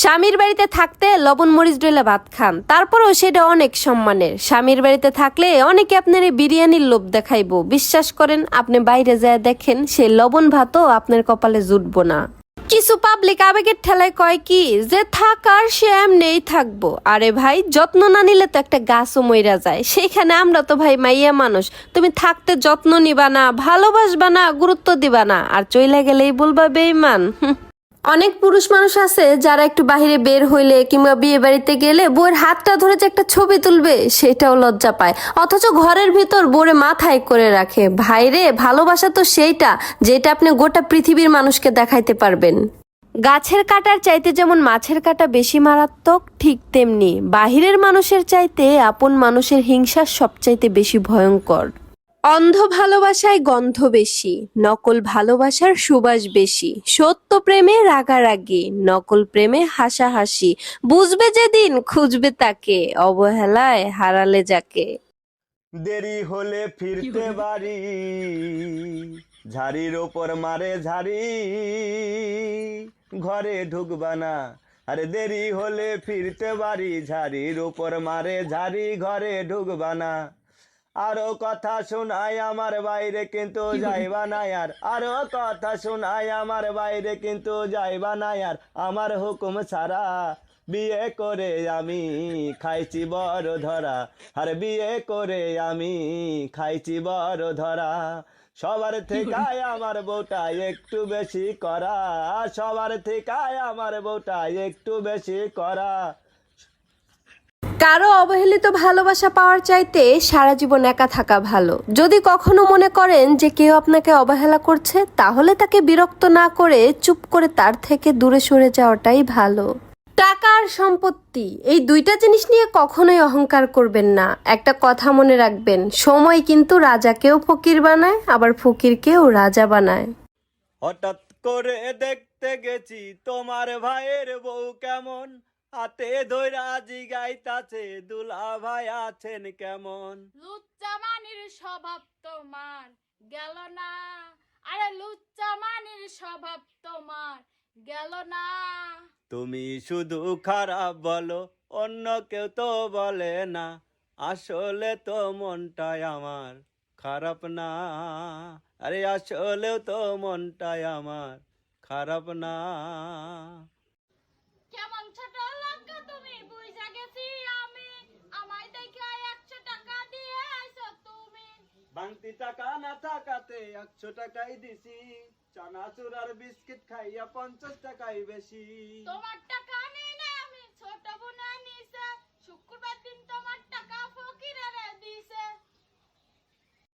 স্বামীর বাড়িতে থাকতে লবণ মরিচ ডলে ভাত খান। তারপরেও সেটা অনেক সম্মানের। স্বামীর বাড়িতে থাকলে অনেকে আপনার এই বিরিয়ানির লোভ দেখাইবো। বিশ্বাস করেন, আপনি বাইরে যায় দেখেন সেই লবণ ভাতও আপনার কপালে জুটবো না। কিছু পাবলিক আবেগের ঠেলায় কয় কি, যে থাকার সে এমনিই থাকব। আরে ভাই, যত্ন না নিলে তো একটা গাছও মইরা যায়। সেইখানে আমরা তো ভাই মাইয়া মানুষ। তুমি থাকতে যত্ন নিবা না, ভালোবাসবা না, গুরুত্ব দিবা না। আর চইলা গেলেই বলবা বেইমান। অনেক পুরুষ মানুষ আছে যারা একটু বাইরে বের হইলে কিংবা বিয়ে বাড়িতে গেলে বউয়ের হাতটা ধরে যে একটা ছবি তুলবে সেটাও লজ্জা পায়। অথচ ঘরের ভিতর বোরে মাথায় করে রাখে। ভাইরে, ভালোবাসা তো সেইটা যেটা আপনি গোটা পৃথিবীর মানুষকে দেখাইতে পারবেন। গাছের কাটার চাইতে যেমন মাছের কাটা বেশি মারাত্মক, ঠিক তেমনি বাহিরের মানুষের চাইতে আপন মানুষের হিংসা সবচাইতে বেশি ভয়ঙ্কর। অন্ধ ভালোবাসায় গন্ধ বেশি নকল ভালোবাসার সুবাস বেশি। সত্য প্রেমে রাগারাগি নকল প্রেমে হাসাহাসি। বুঝবে যেদিন খুঁজবে তাকে অবহেলায় হারালে যাকে। দেরি হলে ফিরতে বাড়ি ঝাড়ির ওপর মারে ঝাড়ি ঘরে ঢুকবা না। আরে দেরি হলে ফিরতে বাড়ি ঝাড়ির ওপর মারে ঝাড়ি ঘরে ঢুকবা না। আরও কথা শোনায় আমার বাইরে কিন্তু যাইবা না আর। আরও কথা শোনায় আমার বাইরে কিন্তু যাইবা না আর। আমার হুকুম ছাড়া বিয়ে করে আমি খাইছি বড় ধরা। আর বিয়ে করে আমি খাইছি বড় ধরা। সবার থেকে আমার বউটা একটু বেশি করা। সবার থেকে আমার বউটা একটু বেশি করা। কারও অবহেলিত ভালোবাসা পাওয়ার চাইতে সারা জীবন একা থাকা ভালো। যদি কখনো মনে করেন যে কেউ আপনাকে অবহেলা করছে, তাহলে তাকে বিরক্ত না করে চুপ করে তার থেকে দূরে সরে যাওয়াটাই ভালো। টাকা আর সম্পত্তি, এই দুইটা জিনিস নিয়ে কখনোই অহংকার করবেন না। একটা কথা মনে রাখবেন, সময় কিন্তু রাজাকেও ফকির বানায়, আবার ফকিরকেও রাজা বানায়। হঠাৎ করে দেখতে গেছি তোমার ভাইয়ের বউ কেমন। হাতে ধৈরা জিগাইতাছে দুলা ভাই আছেন কেমন? লুচ্চা মানির স্বভাব তোমার গেল না। আরে লুচ্চা মানির স্বভাব তোমার গেল না। তুমি শুধু খারাপ বলো অন্য কেউ তো বলে না। আসলে তো মনটাই আমার খারাপ না। আরে আসলেও তো মনটাই আমার খারাপ না। আংটি টাকা না থাকাতে একশো টাকাই দিছি। চানাচুর আর বিস্কিট খাইয়া পঞ্চাশ টাকাই বেশি। তোমার টাকা নেই না আমি, ছোট বোন